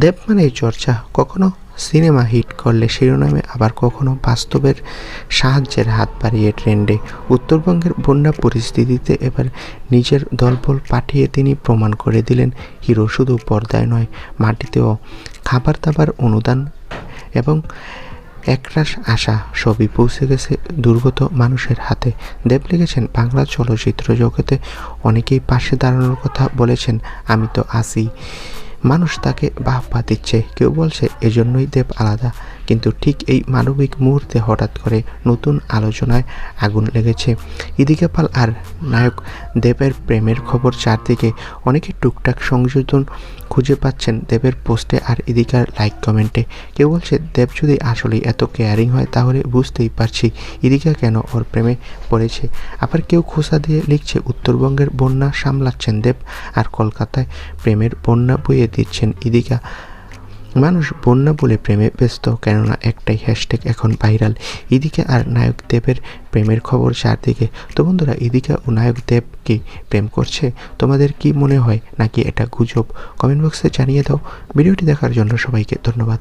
দেব মানে চর্চা। কখনো সিনেমা হিট করলে শিরোনামে আবার কখনো বাস্তবের সাহায্যের হাত বাড়িয়ে ট্রেন্ডে। উত্তরবঙ্গের বন্যা পরিস্থিতিতে এবার নিজের দলবল পাঠিয়ে তিনি প্রমাণ করে দিলেন, হিরো শুধু পর্দায় নয়, মাটিতেও খাবার দাবার অনুদান এবং একরাশ আশা সবই পৌঁছে গেছে দুর্গত মানুষের হাতে। দেব লিখেছেন, বাংলা চলচ্চিত্র জগতে অনেকেই পাশে দাঁড়ানোর কথা বলেছেন, আমি তো আসি মানুষ তাকে বাহবা দিচ্ছে। কেউ বলছে এজন্যই দেব আলাদা। কিন্তু ঠিক এই মানবিক মুহূর্তে হঠাৎ করে নতুন আলোচনায় আগুন লেগেছে। ইদিকা পাল আর নায়ক দেবের প্রেমের খবর চারদিকে অনেকে টুকটাক সংযোজন খুঁজে পাচ্ছেন দেবের পোস্টে আর ইদিকার লাইক কমেন্টে। কেউ বলছে, দেব যদি আসলেই এত কেয়ারিং হয়, তাহলে বুঝতেই পারছি ইদিকা কেন ওর প্রেমে পড়েছে। আবার কেউ খোসা দিয়ে লিখছে, উত্তরবঙ্গের বন্যা সামলাচ্ছেন দেব আর কলকাতায় প্রেমের বন্যা বইয়ে দিচ্ছেন ইদিকা। মানুষ বন্যা বলে প্রেমে ব্যস্ত, কেননা একটাই হ্যাশট্যাগ এখন ভাইরাল এদিকে আর নায়ক দেবের প্রেমের খবর চারদিকে। তো বন্ধুরা এদিকে ও নায়ক দেব কি প্রেম করছে? তোমাদের কি মনে হয়, নাকি এটা গুজব? কমেন্ট বক্সে জানিয়ে দাও। ভিডিওটি দেখার জন্য সবাইকে ধন্যবাদ।